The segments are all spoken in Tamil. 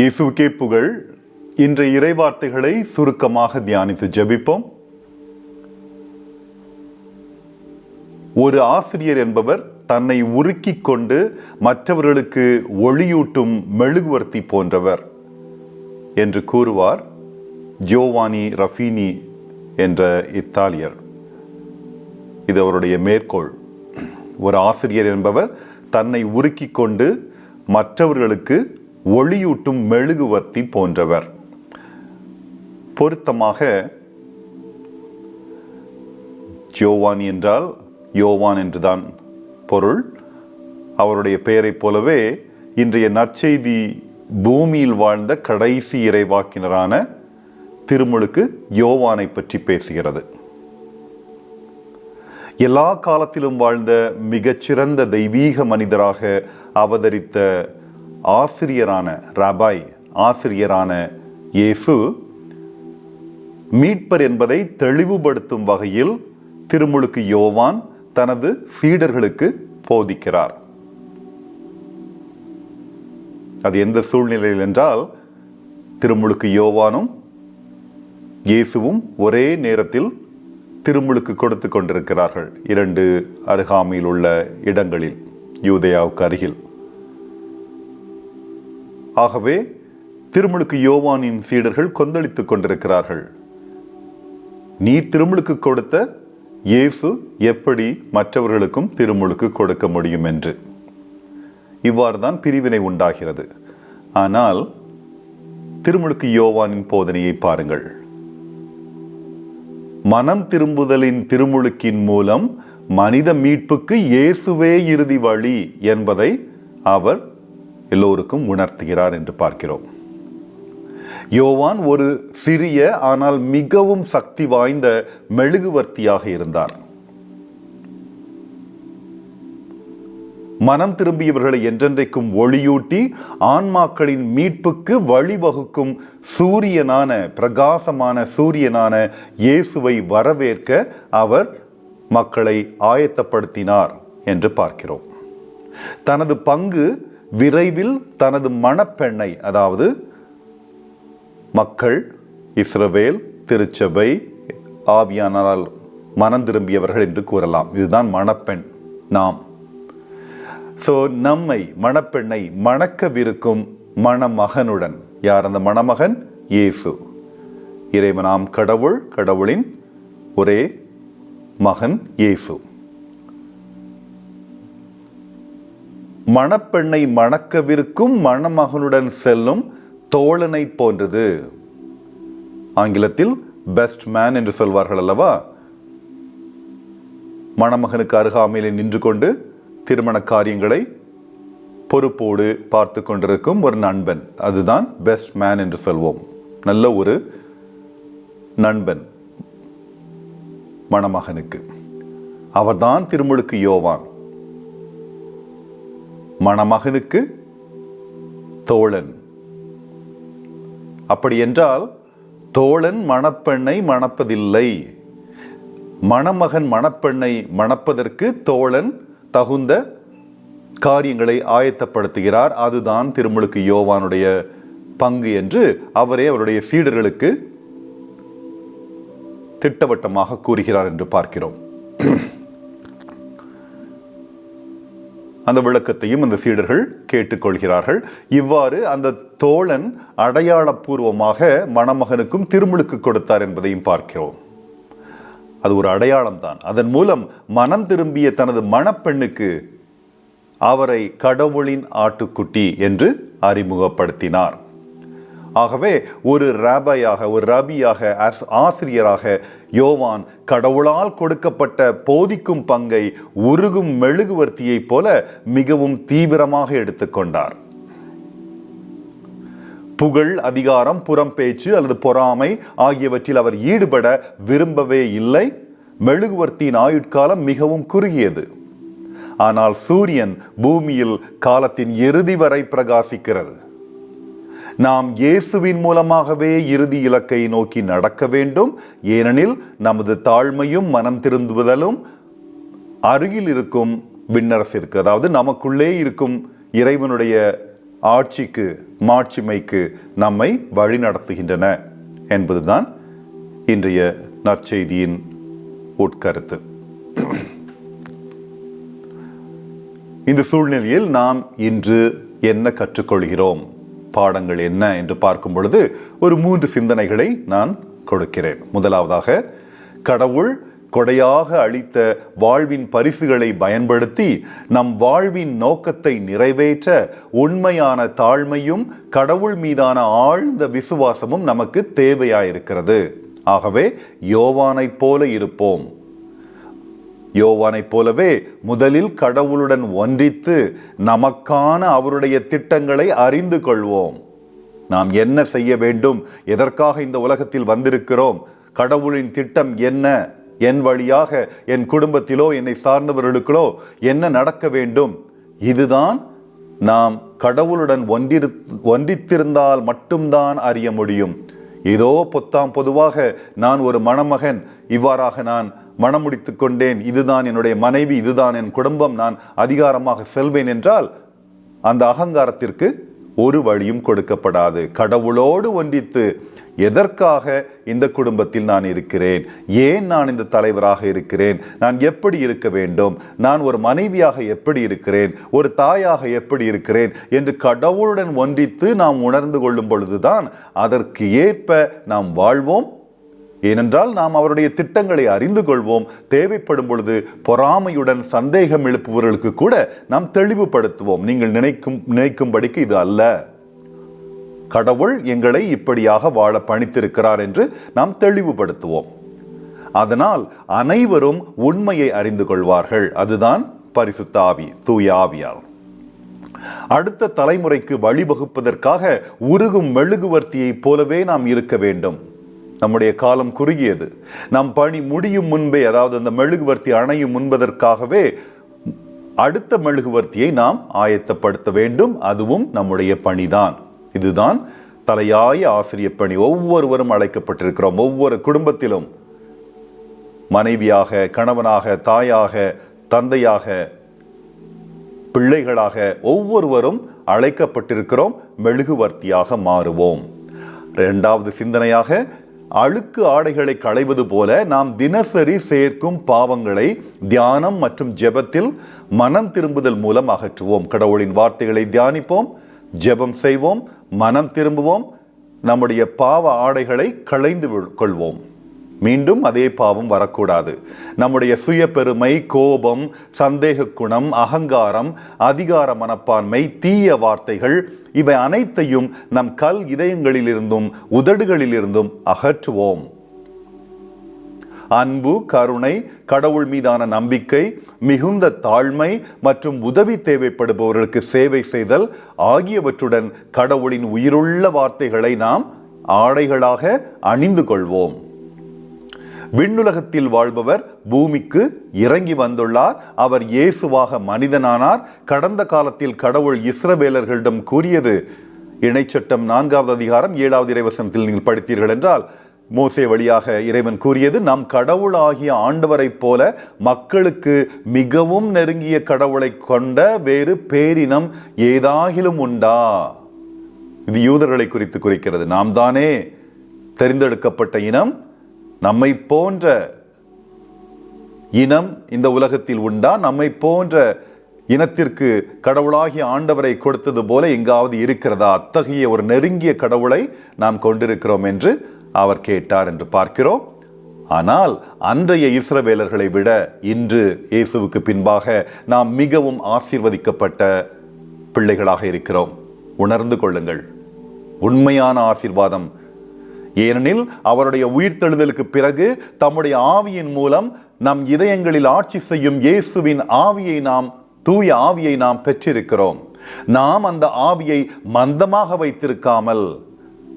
இயேசுக்கே புகழ். இன்றைய இறைவார்த்தைகளை சுருக்கமாக தியானித்து ஜெபிப்போம். ஒரு ஆசிரியர் என்பவர் தன்னை உருக்கிக் கொண்டு மற்றவர்களுக்கு ஒளியூட்டும் மெழுகுவர்த்தி போன்றவர் என்று கூறுவார் ஜோவானி ரஃபீனி என்ற இத்தாலியர். இது அவருடைய மேற்கோள். ஒரு ஆசிரியர் என்பவர் தன்னை உருக்கிக் கொண்டு மற்றவர்களுக்கு ஒளியூட்டும் மெழுகுவர்த்தி போன்றவர். பொருத்தமாக ஜோவான் என்றால் யோவான் என்றுதான் பொருள். அவருடைய பெயரைப் போலவே இன்றைய நற்செய்தி பூமியில் வாழ்ந்த கடைசி இறைவாக்கினரான திருமுழுக்கு யோவானை பற்றி பேசுகிறது. எல்லா காலத்திலும் வாழ்ந்த மிகச்சிறந்த தெய்வீக மனிதராக அவதரித்த ஆசிரியரான ரபாய் ஆசிரியரான இயேசு மீட்பர் என்பதை தெளிவுபடுத்தும் வகையில் திருமுழுக்கு யோவான் தனது சீடர்களுக்கு போதிக்கிறார். அது எந்த சூழ்நிலையில் என்றால் திருமுழுக்கு யோவானும் இயேசுவும் ஒரே நேரத்தில் திருமுழுக்கு கொடுத்து கொண்டிருக்கிறார்கள் இரண்டு அருகாமையில் உள்ள இடங்களில் யூதயாவுக்கு அருகில். ஆகவே திருமுழுக்கு யோவானின் சீடர்கள் கொந்தளித்துக் கொண்டிருக்கிறார்கள். நீ திருமுழுக்கு கொடுத்த இயேசு எப்படி மற்றவர்களுக்கும் திருமுழுக்கு கொடுக்க முடியும் என்று. இவ்வாறு தான் பிரிவினை உண்டாகிறது. ஆனால் திருமுழுக்கு யோவானின் போதனையை பாருங்கள். மனம் திரும்புதலின் திருமுழுக்கின் மூலம் மனித மீட்புக்கு இயேசுவே இறுதி வழி என்பதை அவர் எல்லோருக்கும் உணர்த்துகிறார் என்று பார்க்கிறோம். யோவான் ஒரு சிறிய ஆனால் மிகவும் சக்தி வாய்ந்த மெழுகுவர்த்தியாக இருந்தார். மனம் திரும்பியவர்களை என்றென்றைக்கும் ஒளியூட்டி ஆன்மாக்களின் மீட்புக்கு வழிவகுக்கும் சூரியனான பிரகாசமான சூரியனான இயேசுவை வரவேற்க அவர் மக்களை ஆயத்தப்படுத்தினார் என்று பார்க்கிறோம். தனது பங்கு விரைவில் தனது மணப்பெண்ணை அதாவது மக்கள் இஸ்ரவேல் திருச்சபை ஆவியானால் மனம் திரும்பியவர்கள் என்று கூறலாம். இதுதான் மணப்பெண் நாம். ஸோ நம்மை மணப்பெண்ணை மணக்கவிருக்கும் மணமகனுடன். யார் அந்த மணமகன்? இயேசு. இறைவனாம் கடவுள் கடவுளின் ஒரே மகன் இயேசு. மணப்பெண்ணை மணக்கவிருக்கும் மணமகனுடன் செல்லும் தோழனை போன்றது. ஆங்கிலத்தில் பெஸ்ட் மேன் என்று சொல்வார்கள் அல்லவா? மணமகனுக்கு அருகாமையில் நின்று கொண்டு திருமண காரியங்களை பொறுப்போடு பார்த்து கொண்டிருக்கும் ஒரு நண்பன். அதுதான் பெஸ்ட் மேன் என்று சொல்வோம். நல்ல ஒரு நண்பன் மணமகனுக்கு. அவர்தான் திருமுழுக்கு யோவான். மணமகனுக்கு தோழன். அப்படி என்றால் தோழன் மணப்பெண்ணை மணப்பதில்லை. மணமகன் மணப்பெண்ணை மணப்பதற்கு தோழன் தகுந்த காரியங்களை ஆயத்தப்படுத்துகிறார். அதுதான் திருமுழுக்கு யோவானுடைய பங்கு என்று அவரே அவருடைய சீடர்களுக்கு திட்டவட்டமாக கூறுகிறார் என்று பார்க்கிறோம். அந்த விளக்கத்தையும் அந்த சீடர்கள் கேட்டுக்கொள்கிறார்கள். இவ்வாறு அந்த தோழன் அடையாளப்பூர்வமாக மணமகனுக்கும் திருமுழுக்கு கொடுத்தார் என்பதையும் பார்க்கிறோம். அது ஒரு அடையாளம் தான் அதன் மூலம் மனம் திரும்பிய தனது மணப்பெண்ணுக்கு அவரை கடவுளின் ஆட்டுக்குட்டி என்று அறிமுகப்படுத்தினார். ஆகவே ஒரு ராபையாக ஒரு ரபியாக ஆசிரியராக யோவான் கடவுளால் கொடுக்கப்பட்ட போதிக்கும் பங்கை உருகும் மெழுகுவர்த்தியைப் போல மிகவும் தீவிரமாக எடுத்துக்கொண்டார் புகழ் அதிகாரம் புறம் பேச்சு அல்லது பொறாமை ஆகியவற்றில் அவர் ஈடுபட விரும்பவே இல்லை. மெழுகுவர்த்தியின் ஆயுட்காலம் மிகவும் குறுகியது. ஆனால் சூரியன் பூமியில் காலத்தின் இறுதி வரை பிரகாசிக்கிறது. நாம் இயேசுவின் மூலமாகவே இறுதி இலக்கை நோக்கி நடக்க வேண்டும். ஏனெனில் நமது தாழ்மையும் மனம் திருந்துவதலும் அருகில் இருக்கும் விண்ணரசிற்கு அதாவது நமக்குள்ளே இருக்கும் இறைவனுடைய ஆட்சிக்கு மாட்சிமைக்கு நம்மை வழிநடத்துகின்றன என்பதுதான் இன்றைய நற்செய்தியின் உட்கருத்து. இந்த சூழ்நிலையில் நாம் இன்று என்ன கற்றுக்கொள்கிறோம்? பாடங்கள் என்ன என்று பார்க்கும் பொழுது ஒரு மூன்று சிந்தனைகளை நான் கொடுக்கிறேன். முதலாவதாக கடவுள் கொடையாக அளித்த வாழ்வின் பரிசுகளை பயன்படுத்தி நம் வாழ்வின் நோக்கத்தை நிறைவேற்ற உண்மையான தாழ்மையும் கடவுள் மீதான ஆழ்ந்த விசுவாசமும் நமக்கு தேவையாயிருக்கிறது. ஆகவே யோவானைப் போல இருப்போம். யோவானைப் போலவே முதலில் கடவுளுடன் ஒன்றித்து நமக்கான அவருடைய திட்டங்களை அறிந்து கொள்வோம். நாம் என்ன செய்ய வேண்டும்? எதற்காக இந்த உலகத்தில் வந்திருக்கிறோம்? கடவுளின் திட்டம் என்ன? என் வழியாக என் குடும்பத்திலோ என்னை சார்ந்தவர்களுக்களோ என்ன நடக்க வேண்டும்? இதுதான் நாம் கடவுளுடன் ஒன்றிரு ஒன்றித்திருந்தால் மட்டும்தான் அறிய முடியும். ஏதோ பொத்தாம் பொதுவாக நான் ஒரு மணமகன். இவ்வாறாக நான் மனம் முடித்து கொண்டேன். இதுதான் என்னுடைய மனைவி இதுதான் என் குடும்பம். நான் அதிகாரமாக செல்வேன் என்றால் அந்த அகங்காரத்திற்கு ஒரு வழியும் கொடுக்கப்படாது. கடவுளோடு ஒன்றித்து எதற்காக இந்த குடும்பத்தில் நான் இருக்கிறேன்? ஏன் நான் இந்த தலைவராக இருக்கிறேன்? நான் எப்படி இருக்க வேண்டும்? நான் ஒரு மனைவியாக எப்படி இருக்கிறேன்? ஒரு தாயாக எப்படி இருக்கிறேன்? என்று கடவுளுடன் ஒன்றித்து நாம் உணர்ந்து கொள்ளும் பொழுதுதான் அதற்கு ஏற்ப நாம் வாழ்வோம். ஏனென்றால் நாம் அவருடைய திட்டங்களை அறிந்து கொள்வோம். தேவைப்படும் பொழுது பொறாமையுடன் சந்தேகம் எழுப்புபவர்களுக்கு கூட நாம் தெளிவுபடுத்துவோம். நீங்கள் நினைக்கும் நினைக்கும்படிக்கு இது அல்ல. கடவுள் எங்களை இப்படியாக வாழ பணித்திருக்கிறார் என்று நாம் தெளிவுபடுத்துவோம். அதனால் அனைவரும் உண்மையை அறிந்து கொள்வார்கள். அதுதான் பரிசுத்த ஆவி தூய ஆவியால். அடுத்த தலைமுறைக்கு வழிவகுப்பதற்காக உருகும் மெழுகுவர்த்தியைப் போலவே நாம் இருக்க வேண்டும். நம்முடைய காலம் குறுகியது. நம் பணி முடியும் முன்பே அதாவது அந்த மெழுகுவர்த்தி அணையும் முன்பதற்காகவே அடுத்த மெழுகுவர்த்தியை நாம் ஆயத்தப்படுத்த வேண்டும். அதுவும் நம்முடைய பணிதான். இதுதான் தலையாய ஆசிரியர் பணி. ஒவ்வொருவரும் அழைக்கப்பட்டிருக்கிறோம். ஒவ்வொரு குடும்பத்திலும் மனைவியாக கணவனாக தாயாக தந்தையாக பிள்ளைகளாக ஒவ்வொருவரும் அழைக்கப்பட்டிருக்கிறோம். மெழுகுவர்த்தியாக மாறுவோம். இரண்டாவது சிந்தனையாக அழுக்கு ஆடைகளை களைவது போல நாம் தினசரி சேர்க்கும் பாவங்களை தியானம் மற்றும் ஜெபத்தில் மனம் திரும்புதல் மூலம் அகற்றுவோம். கடவுளின் வார்த்தைகளை தியானிப்போம் ஜெபம் செய்வோம் மனம் திரும்புவோம் நம்முடைய பாவ ஆடைகளை களைந்து கொள்வோம். மீண்டும் அதே பாவம் வரக்கூடாது. நம்முடைய சுய பெருமை கோபம் சந்தேக குணம் அகங்காரம் அதிகார மனப்பான்மை தீய வார்த்தைகள் இவை அனைத்தையும் நம் கல் இதயங்களிலிருந்தும் உதடுகளிலிருந்தும் அகற்றுவோம். அன்பு கருணை கடவுள் மீதான நம்பிக்கை மிகுந்த தாழ்மை மற்றும் உதவி தேவைப்படுபவர்களுக்கு சேவை செய்தல் ஆகியவற்றுடன் கடவுளின் உயிருள்ள வார்த்தைகளை நாம் ஆடைகளாக அணிந்து கொள்வோம். விண்ணுலகத்தில் வாழ்பவர் பூமிக்கு இறங்கி வந்துள்ளார். அவர் இயேசுவாக மனிதனானார். கடந்த காலத்தில் கடவுள் இஸ்ரவேலர்களிடம் கூறியது இணைச்சட்டம் நான்காவது அதிகாரம் ஏழாவது இறைவசனத்தில் நீங்கள் படித்தீர்கள் என்றால் மோசே வழியாக இறைவன் கூறியது நம் கடவுளாகிய ஆண்டவரைப் போல மக்களுக்கு மிகவும் நெருங்கிய கடவுளை கொண்ட வேறு பேரினம் ஏதாகிலும் உண்டா? இது யூதர்களை குறித்து குறிக்கிறது. நாம் தானே தெரிந்தெடுக்கப்பட்ட இனம் நம்மை போன்ற இனம் இந்த உலகத்தில் உண்டா? நம்மை போன்ற இனத்திற்கு கடவுளாகிய ஆண்டவரை கொடுத்தது போல எங்காவது இருக்கிறதா? அத்தகைய ஒரு நெருங்கிய கடவுளை நாம் கொண்டிருக்கிறோம் என்று அவர் கேட்டார் என்று பார்க்கிறோம். ஆனால் அன்றைய இஸ்ரவேலர்களை விட இன்று இயேசுவுக்கு பின்பாக நாம் மிகவும் ஆசீர்வதிக்கப்பட்ட பிள்ளைகளாக இருக்கிறோம். உணர்ந்து கொள்ளுங்கள். உண்மையான ஆசீர்வாதம் ஏனெனில் அவருடைய உயிர்த்தெழுதலுக்கு பிறகு தம்முடைய ஆவியின் மூலம் நம் இதயங்களில் ஆட்சி செய்யும் இயேசுவின் ஆவியை நாம் தூய ஆவியை நாம் பெற்றிருக்கிறோம். நாம் அந்த ஆவியை மந்தமாக வைத்திருக்காமல்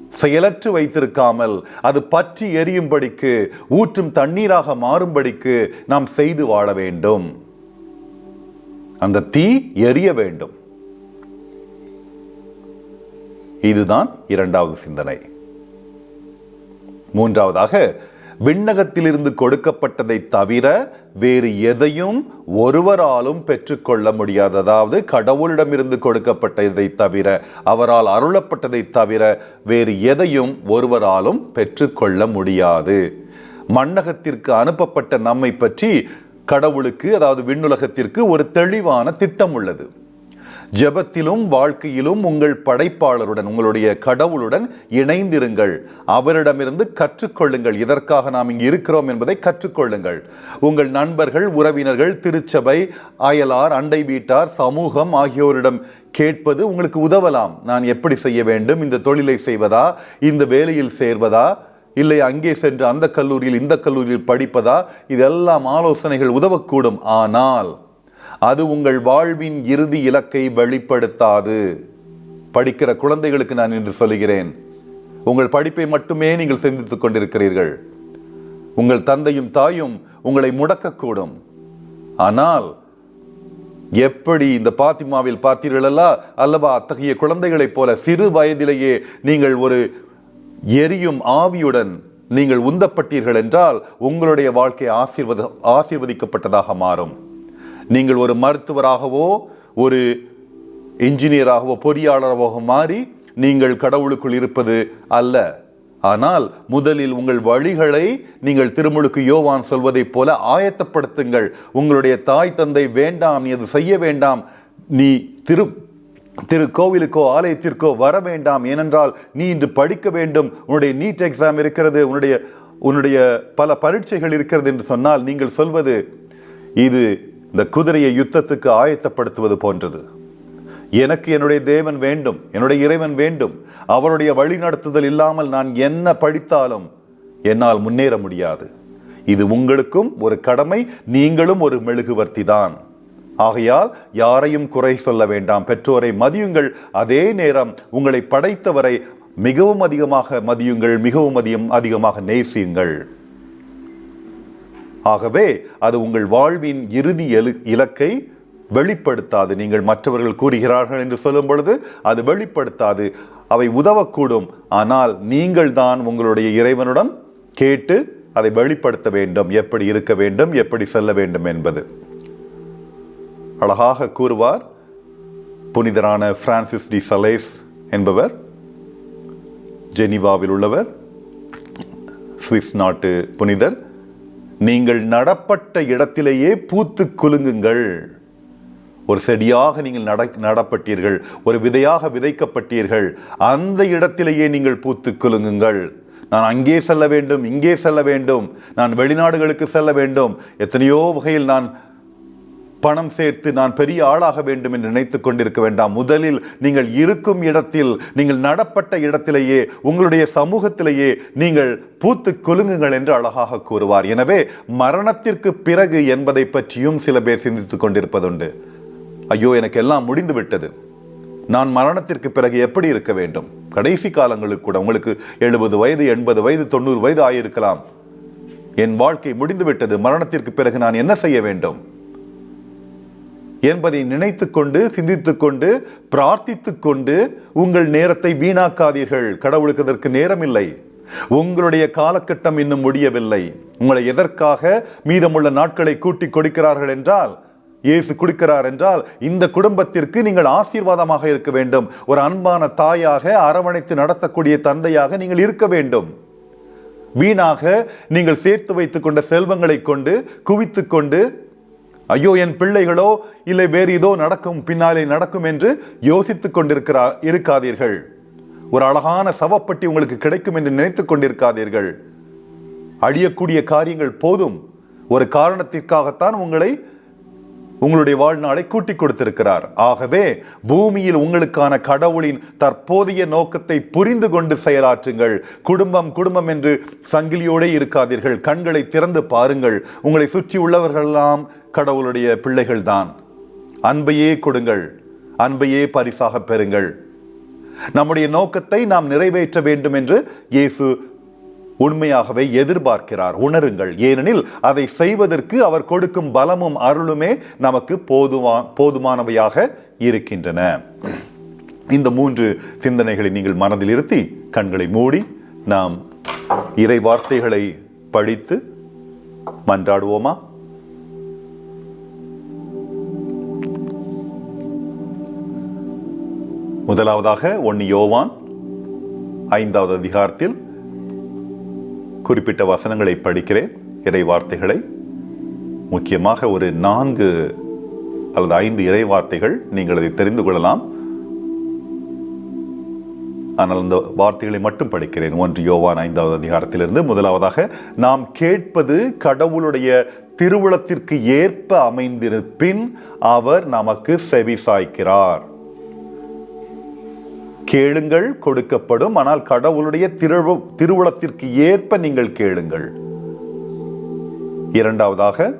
செயலற்று வைத்திருக்காமல் அது பற்றி எரியும்படிக்கு ஊற்றும் தண்ணீராக மாறும்படிக்கு நாம் செய்து வாழ வேண்டும். அந்த தீ எரிய வேண்டும். இதுதான் இரண்டாவது சிந்தனை. மூன்றாவதாக விண்ணகத்திலிருந்து கொடுக்கப்பட்டதை தவிர வேறு எதையும் ஒருவராலும் பெற்றுக்கொள்ள முடியாது. அதாவது கடவுளிடமிருந்து கொடுக்கப்பட்டதை தவிர அவரால் அருளப்பட்டதை தவிர வேறு எதையும் ஒருவராலும் பெற்றுக்கொள்ள முடியாது. மண்ணகத்திற்கு அனுப்பப்பட்ட நம்மை பற்றி கடவுளுக்கு அதாவது விண்ணுலகத்திற்கு ஒரு தெளிவான திட்டம் உள்ளது. ஜெபத்திலும் வாழ்க்கையிலும் உங்கள் படைப்பாளருடன் உங்களுடைய கடவுளுடன் இணைந்திருங்கள். அவரிடமிருந்து கற்றுக்கொள்ளுங்கள். இதற்காக நாம் இங்கு இருக்கிறோம் என்பதை கற்றுக்கொள்ளுங்கள். உங்கள் நண்பர்கள் உறவினர்கள் திருச்சபை அயலார் அண்டை வீட்டார் சமூகம் ஆகியோரிடம் கேட்பது உங்களுக்கு உதவலாம். நான் எப்படி செய்ய வேண்டும்? இந்த தொழிலை செய்வதா? இந்த வேலையில் சேர்வதா? இல்லை அங்கே சென்று அந்த கல்லூரியில் இந்த கல்லூரியில் படிப்பதா? இதெல்லாம் ஆலோசனைகள் உதவக்கூடும். ஆனால் அது உங்கள் வாழ்வின் இறுதி இலக்கை வெளிப்படுத்தாது. படிக்கிற குழந்தைகளுக்கு நான் இன்று சொல்கிறேன் உங்கள் படிப்பை மட்டுமே நீங்கள் சிந்தித்துக் கொண்டிருக்கிறீர்கள். உங்கள் தந்தையும் தாயும் உங்களை முடக்கக்கூடும். ஆனால் எப்படி இந்த பாத்திமாவில் பார்த்தீர்களா அல்லவா அத்தகைய குழந்தைகளைப் போல சிறு வயதிலேயே நீங்கள் ஒரு எரியும் ஆவியுடன் நீங்கள் உந்தப்பட்டீர்கள் என்றால் உங்களுடைய வாழ்க்கை ஆசீர்வத ஆசீர்வதிக்கப்பட்டதாக மாறும். நீங்கள் ஒரு மருத்துவராகவோ ஒரு இன்ஜினியராகவோ பொறியாளராகவோ மாறி நீங்கள் கடவுளுக்குள் இருப்பது அல்ல. ஆனால் முதலில் உங்கள் வழிகளை நீங்கள் திருமுழுக்கு யோவான் சொல்வதைப் போல ஆயத்தப்படுத்துங்கள். உங்களுடைய தாய் தந்தை வேண்டாம் நீ அது செய்ய வேண்டாம். நீ திரு திரு கோவிலுக்கோ ஆலயத்திற்கோ வர வேண்டாம். ஏனென்றால் நீ இன்று படிக்க வேண்டும். உன்னுடைய நீட் எக்ஸாம் இருக்கிறது உன்னுடைய உன்னுடைய பல பரீட்சைகள் இருக்கிறது என்று சொன்னால் நீங்கள் சொல்வது இது இந்த குதிரையை யுத்தத்துக்கு ஆயத்தப்படுத்துவது போன்றது. எனக்கு என்னுடைய தேவன் வேண்டும் என்னுடைய இறைவன் வேண்டும் அவருடைய வழிநடத்துதல் இல்லாமல் நான் என்ன படித்தாலும் என்னால் முன்னேற முடியாது. இது உங்களுக்கும் ஒரு கடமை நீங்களும் ஒரு மெழுகுவர்த்தி தான் ஆகையால் யாரையும் குறை சொல்ல வேண்டாம். பெற்றோரை மதியுங்கள். அதே நேரம் உங்களை படைத்தவரை மிகவும் அதிகமாக மதியுங்கள் மிகவும் அதிகம் அதிகமாக நேசியுங்கள். ஆகவே அது உங்கள் வாழ்வின் இறுதி இலக்கை வெளிப்படுத்தாது. நீங்கள் மற்றவர்கள் கூறுகிறார்கள் என்று சொல்லும் பொழுது அது வெளிப்படுத்தாது. அவை உதவக்கூடும். ஆனால் நீங்கள் தான் உங்களுடைய இறைவனுடன் கேட்டு அதை வெளிப்படுத்த வேண்டும். எப்படி இருக்க வேண்டும் எப்படி செல்ல வேண்டும் என்பது. அழகாக கூறுவார் புனிதரான பிரான்சிஸ் டி சலேஸ் என்பவர். ஜெனிவாவில் உள்ளவர். சுவிஸ் நாட்டு புனிதர். நீங்கள் நடப்பட்ட இடத்திலேயே பூத்து குலுங்குங்கள். ஒரு செடியாக நீங்கள் நட நடப்பட்டீர்கள் ஒரு விதையாக விதைக்கப்பட்டீர்கள் அந்த இடத்திலேயே நீங்கள் பூத்து குலுங்குங்கள். நான் அங்கே செல்ல வேண்டும் இங்கே செல்ல வேண்டும் நான் வெளிநாடுகளுக்கு செல்ல வேண்டும் எத்தனையோ வகையில் நான் பணம் சேர்த்து நான் பெரிய ஆளாக வேண்டும் என்று நினைத்துக் கொண்டிருக்க வேண்டாம். முதலில் நீங்கள் இருக்கும் இடத்தில் நீங்கள் நடப்பட்ட இடத்திலேயே உங்களுடைய சமூகத்திலேயே நீங்கள் பூத்து கொலுங்குங்கள் என்று அழகாக கூறுவார். எனவே மரணத்திற்கு பிறகு என்பதை பற்றியும் சில பேர் சிந்தித்துக் கொண்டிருப்பதுண்டு. ஐயோ எனக்கு எல்லாம் முடிந்து விட்டது. நான் மரணத்திற்கு பிறகு எப்படி இருக்க வேண்டும்? கடைசி காலங்களுக்கு கூட உங்களுக்கு எழுபது வயது எண்பது வயது தொண்ணூறு வயது ஆகியிருக்கலாம் என் வாழ்க்கை முடிந்துவிட்டது மரணத்திற்கு பிறகு நான் என்ன செய்ய வேண்டும்? என்பதை நினைத்து கொண்டு சிந்தித்து கொண்டு பிரார்த்தித்து கொண்டு உங்கள் நேரத்தை வீணாக்காதீர்கள். கடவுளுக்கு அதற்கு நேரமில்லை. உங்களுடைய காலகட்டம் இன்னும் முடியவில்லை. உங்களை எதற்காக மீதமுள்ள நாட்களை கூட்டி கொடுக்கிறார்கள் என்றால் இயேசு கொடுக்கிறார் என்றால் இந்த குடும்பத்திற்கு நீங்கள் ஆசீர்வாதமாக இருக்க வேண்டும். ஒரு அன்பான தாயாக அரவணைத்து நடத்தக்கூடிய தந்தையாக நீங்கள் இருக்க வேண்டும். வீணாக நீங்கள் சேர்த்து வைத்துக்கொண்ட செல்வங்களை கொண்டு குவித்து கொண்டு ஐயோ என் பிள்ளைகளோ இல்லை வேறு ஏதோ நடக்கும் பின்னாலே நடக்கும் என்று யோசித்துக் கொண்டிருக்கிறா இருக்காதீர்கள். ஒரு அழகான சவப்பட்டி உங்களுக்கு கிடைக்கும் என்று நினைத்துக் கொண்டிருக்காதீர்கள். அழியக்கூடிய காரியங்கள் போதும். ஒரு காரணத்திற்காகத்தான் உங்களை உங்களுடைய வாழ்நாளை கூட்டிக் கொடுத்திருக்கிறார். ஆகவே பூமியில் உங்களுக்கான கடவுளின் தற்போதைய நோக்கத்தை புரிந்து கொண்டு செயலாற்றுங்கள். குடும்பம் குடும்பம் என்று சங்கிலியோடே இருக்காதீர்கள். கண்களை திறந்து பாருங்கள். உங்களை சுற்றி உள்ளவர்களெல்லாம் கடவுளுடைய பிள்ளைகள்தான். அன்பையே கொடுங்கள் அன்பையே பரிசாக பெறுங்கள். நம்முடைய நோக்கத்தை நாம் நிறைவேற்ற வேண்டும் என்று இயேசு உண்மையாகவே எதிர்பார்க்கிறார். உணருங்கள். ஏனெனில் அதை செய்வதற்கு அவர் கொடுக்கும் பலமும் அருளுமே நமக்கு போதுமா போதுமானவையாக இருக்கின்றன. இந்த மூன்று சிந்தனைகளை நீங்கள் மனதில் இருத்தி கண்களை மூடி நாம் இறை வார்த்தைகளை படித்து மன்றாடுவோமா? முதலாவதாக ஒன்னு யோவான் ஐந்தாவது அதிகாரத்தில் குறிப்பிட்ட வசனங்களை படிக்கிறேன் இறை வார்த்தைகளை முக்கியமாக ஒரு நான்கு அல்லது ஐந்து இறை வார்த்தைகள் நீங்கள் அதை தெரிந்து கொள்ளலாம். ஆனால் அந்த வார்த்தைகளை மட்டும் படிக்கிறேன். ஒன்று யோவான் ஐந்தாவது அதிகாரத்திலிருந்து முதலாவதாக நாம் கேட்பது கடவுளுடைய திருவுளத்திற்கு ஏற்ப அமைந்திருப்பின் அவர் நமக்கு செவி சாய்க்கிறார் கேளுங்கள் கொடுக்கப்படும். ஆனால் கடவுளுடைய திரு திருவுளத்திற்கு ஏற்ப நீங்கள் கேளுங்கள். இரண்டாவதாக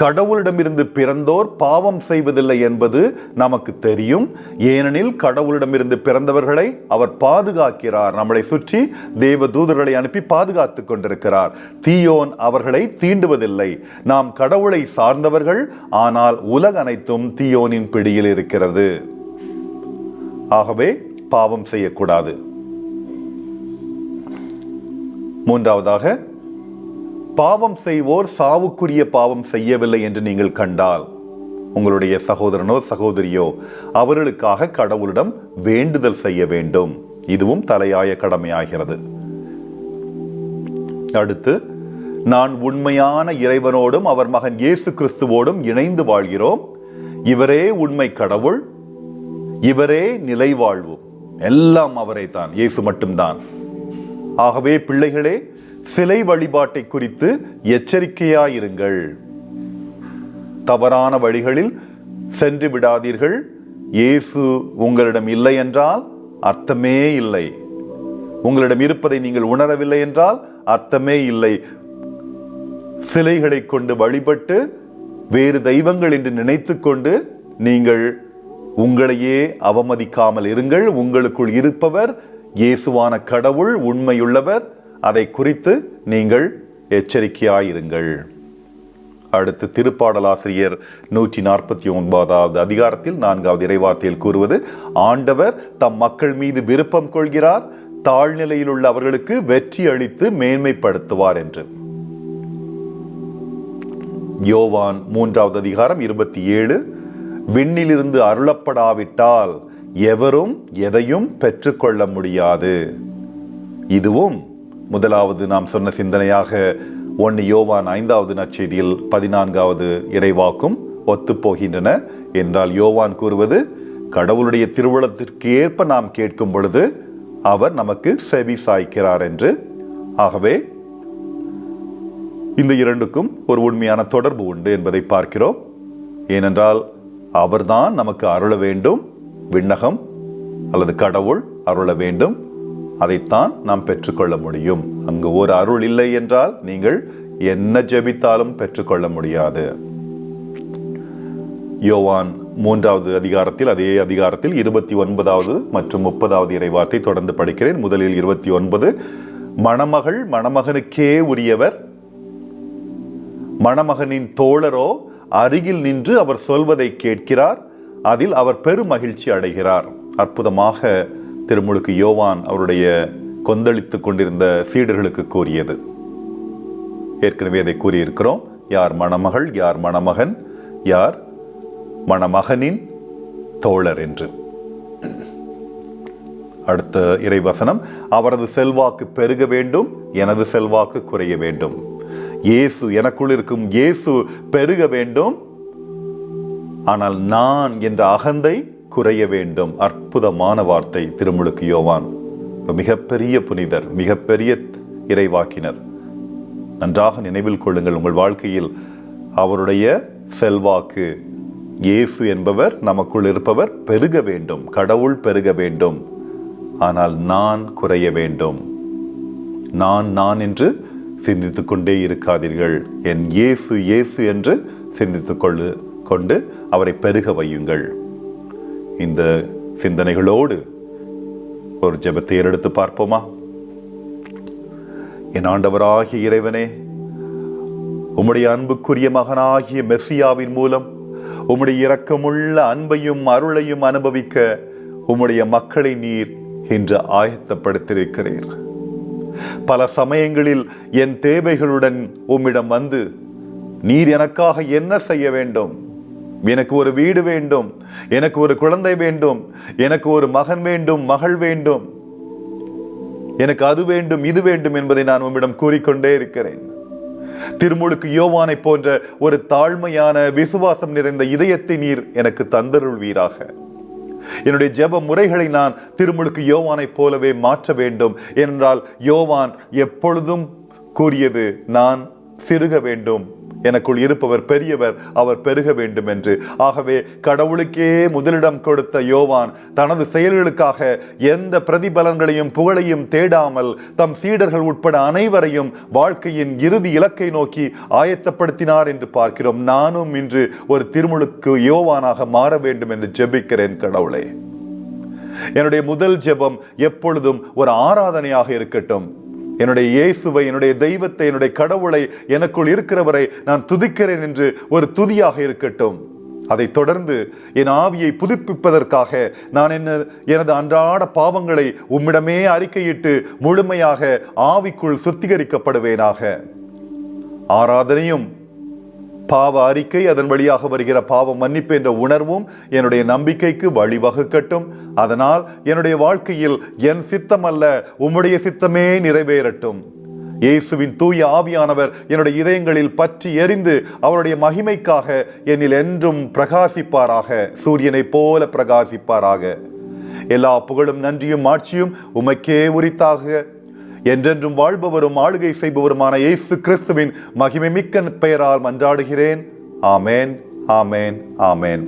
கடவுளிடமிருந்து பிறந்தோர் பாவம் செய்வதில்லை என்பது நமக்கு தெரியும். ஏனெனில் கடவுளிடமிருந்து பிறந்தவர்களை அவர் பாதுகாக்கிறார். நம்மளை சுற்றி தேவ தூதர்களை அனுப்பி பாதுகாத்து கொண்டிருக்கிறார். தீயோன் அவர்களை தீண்டுவதில்லை. நாம் கடவுளை சார்ந்தவர்கள் ஆனால் உலக அனைத்தும் தீயோனின் பிடியில் இருக்கிறது. ஆகவே பாவம் செய்யக்கூடாது. மூன்றாவதாக பாவம் செய்வோர் சாவுக்குரிய பாவம் செய்யவில்லை என்று நீங்கள் கண்டால் உங்களுடைய சகோதரனோ சகோதரியோ அவர்களுக்காக கடவுளிடம் வேண்டுதல் செய்ய வேண்டும். இதுவும் தலையாய கடமையாகிறது. அடுத்து நான் உண்மையான இறைவனோடும் அவர் மகன் இயேசு கிறிஸ்துவோடும் இணைந்து வாழ்கிறோம். இவரே உண்மை கடவுள் இவரே நிலை வாழ்வு எல்லாம் அவரை தான் இயேசு மட்டும்தான். ஆகவே பிள்ளைகளே சிலை வழிபாட்டை குறித்து எச்சரிக்கையாயிருங்கள். தவறான வழிகளில் சென்று விடாதீர்கள். இயேசு உங்களிடம் இல்லை என்றால் அர்த்தமே இல்லை. உங்களிடம் இருப்பதை நீங்கள் உணரவில்லை என்றால் அர்த்தமே இல்லை. சிலைகளை கொண்டு வழிபட்டு வேறு தெய்வங்கள் என்று நினைத்துக்கொண்டு நீங்கள் உங்களையே அவமதிக்காமல் இருங்கள். உங்களுக்குள் இருப்பவர் இயேசுவான கடவுள் உண்மையுள்ளவர். அதை குறித்து நீங்கள் எச்சரிக்கையாயிருங்கள். அடுத்து திருப்பாடலாசிரியர் நூற்றி நாற்பத்தி ஒன்பதாவது அதிகாரத்தில் நான்காவது இறைவார்த்தையில் கூறுவது ஆண்டவர் தம் மக்கள் மீது விருப்பம் கொள்கிறார். தாழ்நிலையில் உள்ள அவர்களுக்கு வெற்றி அளித்து மேன்மைப்படுத்துவார் என்று. யோவான் மூன்றாவது அதிகாரம் இருபத்தி ஏழு விண்ணிலிருந்து அருளப்படாவிட்டால் எவரும் எதையும் பெற்றுக்கொள்ள முடியாது. இதுவும் முதலாவது நாம் சொன்ன சிந்தனையாக ஒன்று யோவான் ஐந்தாவது நற்செய்தியில் பதினான்காவது இறைவாக்கும் ஒத்துப்போகின்றன. என்றால் யோவான் கூறுவது கடவுளுடைய திருவுளத்திற்கு ஏற்ப நாம் கேட்கும் பொழுது அவர் நமக்கு செவி சாய்க்கிறார் என்று. ஆகவே இந்த இரண்டுக்கும் ஒரு உண்மையான தொடர்பு உண்டு என்பதை பார்க்கிறோம். ஏனென்றால் அவர்தான் நமக்கு அருள வேண்டும். விண்ணகம் அல்லது கடவுள் அருள வேண்டும். அதைத்தான் நாம் பெற்றுக்கொள்ள முடியும். அங்கு ஒரு அருள் இல்லை என்றால் நீங்கள் என்ன ஜெபித்தாலும் பெற்றுக்கொள்ள முடியாது. யோவான் மூன்றாவது அதிகாரத்தில் அதே அதிகாரத்தில் இருபத்தி ஒன்பதாவது மற்றும் முப்பதாவது இறைவார்த்தை தொடர்ந்து படிக்கிறேன். முதலில் இருபத்தி ஒன்பது. மணமகள் மணமகனுக்கே உரியவர். மணமகனின் தோழரோ அருகில் நின்று அவர் சொல்வதை கேட்கிறார். அதில் அவர் பெரும் மகிழ்ச்சி அடைகிறார். அற்புதமாக திருமுழுக்கு யோவான் அவருடைய கொந்தளித்துக் கொண்டிருந்த சீடர்களுக்கு கூறியது. ஏற்கனவே அதை கூறியிருக்கிறோம். யார் மணமகள் யார் மணமகன் யார் மணமகனின் தோழர் என்று. அடுத்த இறைவசனம் அவரது செல்வாக்கு பெருக வேண்டும் எனது செல்வாக்கு குறைய வேண்டும். இயேசு எனக்குள் இருக்கும் இயேசு பெருக வேண்டும். ஆனால் நான் என்ற அகந்தை குறைய வேண்டும். அற்புதமான வார்த்தை திருமுழுக்கு யோவான். மிகப்பெரிய புனிதர் மிகப்பெரிய இறைவாக்கினர். நன்றாக நினைவில் கொள்ளுங்கள் உங்கள் வாழ்க்கையில். அவருடைய செல்வாக்கு இயேசு என்பவர் நமக்குள் இருப்பவர் பெருக வேண்டும் கடவுள் பெருக வேண்டும். ஆனால் நான் குறைய வேண்டும். நான் நான் என்று சிந்தித்து கொண்டே இருக்காதீர்கள். என் இயேசு இயேசு என்று சிந்தித்து கொள்ளு கொண்டு அவரை பெருக வையுங்கள். இந்த சிந்தனைகளோடு ஒரு ஜெபத்தை எடுத்து பார்ப்போமா? என் ஆண்டவராகிய இறைவனே உம்முடைய அன்புக்குரிய மகனாகிய மெஸ்ஸியாவின் மூலம் உம்முடைய இரக்கமுள்ள அன்பையும் அருளையும் அனுபவிக்க உம்முடைய மக்களை நீர் இன்று ஆயத்தப்படுத்தியிருக்கிறீர். பல சமயங்களில் என் தேவைகளுடன் உம்மிடம் வந்து நீர் எனக்காக என்ன செய்ய வேண்டும்? எனக்கு ஒரு வீடு வேண்டும் எனக்கு ஒரு குழந்தை வேண்டும் எனக்கு ஒரு மகன் வேண்டும் மகள் வேண்டும். எனக்கு அது வேண்டும் இது வேண்டும் என்பதை நான் உம்மிடம் கூறிக்கொண்டே இருக்கிறேன். திருமுழுக்கு யோவானை போன்ற ஒரு தாழ்மையான விசுவாசம் நிறைந்த இதயத்தை நீர் எனக்கு தந்தருள்வீராக. என்னுடைய ஜெப முறைகளை நான் திருமுழுக்கு யோவானைப் போலவே மாற்ற வேண்டும். என்றால் யோவான் எப்பொழுதும் கூறியது நான் சிறுக வேண்டும். எனக்குள் இருப்பவர் பெரியவர் அவர் பெருக வேண்டும் என்று ஆகவே கடவுளுக்கே முதலிடம் கொடுத்த யோவான் தனது செயல்களுக்காக எந்த பிரதிபலன்களையும் புகழையும் தேடாமல் தம் சீடர்கள் உட்பட அனைவரையும் வாழ்க்கையின் இறுதி இலக்கை நோக்கி ஆயத்தப்படுத்தினார் என்று பார்க்கிறோம். நானும் இன்று ஒரு திருமுழுக்கு யோவானாக மாற வேண்டும் என்று ஜெபிக்கிறேன் கடவுளே. என்னுடைய முதல் ஜெபம் எப்பொழுதும் ஒரு ஆராதனையாக இருக்கட்டும். என்னுடைய இயேசுவை என்னுடைய தெய்வத்தை என்னுடைய கடவுளை எனக்குள் இருக்கிறவரை நான் துதிக்கிறேன் என்று ஒரு துதியாக இருக்கட்டும். அதைத் தொடர்ந்து என் ஆவியை புதுப்பிப்பதற்காக நான் என்ன எனது அன்றாட பாவங்களை உம்மிடமே அறிக்கையிட்டு முழுமையாக ஆவிக்குள் சுத்திகரிக்கப்படுவேனாக. ஆராதனையும் பாவ அறிக்கை அதன் வழியாக வருகிற பாவ மன்னிப்பு என்ற உணர்வும் என்னுடைய நம்பிக்கைக்கு வழிவகுக்கட்டும். அதனால் என்னுடைய வாழ்க்கையில் என் சித்தம் அல்ல உம்முடைய சித்தமே நிறைவேறட்டும். இயேசுவின் தூய ஆவியானவர் என்னுடைய இதயங்களில் பற்றி எரிந்து அவருடைய மகிமைக்காக என்னில் என்றும் பிரகாசிப்பாராக. சூரியனைப் போல பிரகாசிப்பாராக. எல்லா புகழும் நன்றியும் ஆட்சியும் உமக்கே உரித்தாக என்றென்றும் வாழ்பவரும் ஆளுகை செய்பவருமான இயேசு கிறிஸ்துவின் மகிமை மிக்க பெயரால் மன்றாடுகிறேன். ஆமேன் ஆமேன் ஆமேன்.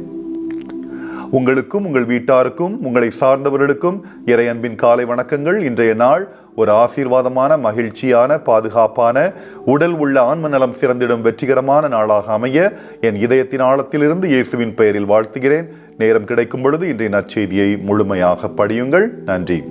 உங்களுக்கும் உங்கள் வீட்டாருக்கும் உங்களை சார்ந்தவர்களுக்கும் இறையன்பின் காலை வணக்கங்கள். இன்றைய நாள் ஒரு ஆசீர்வாதமான மகிழ்ச்சியான பாதுகாப்பான உடல் உள்ள ஆன்ம நலம் சிறந்திடும் வெற்றிகரமான நாளாக அமைய என் இதயத்தின் ஆழத்திலிருந்து இயேசுவின் பெயரில் வாழ்த்துகிறேன். நேரம் கிடைக்கும் பொழுது இன்றைய நற்செய்தியை முழுமையாக படியுங்கள். நன்றி.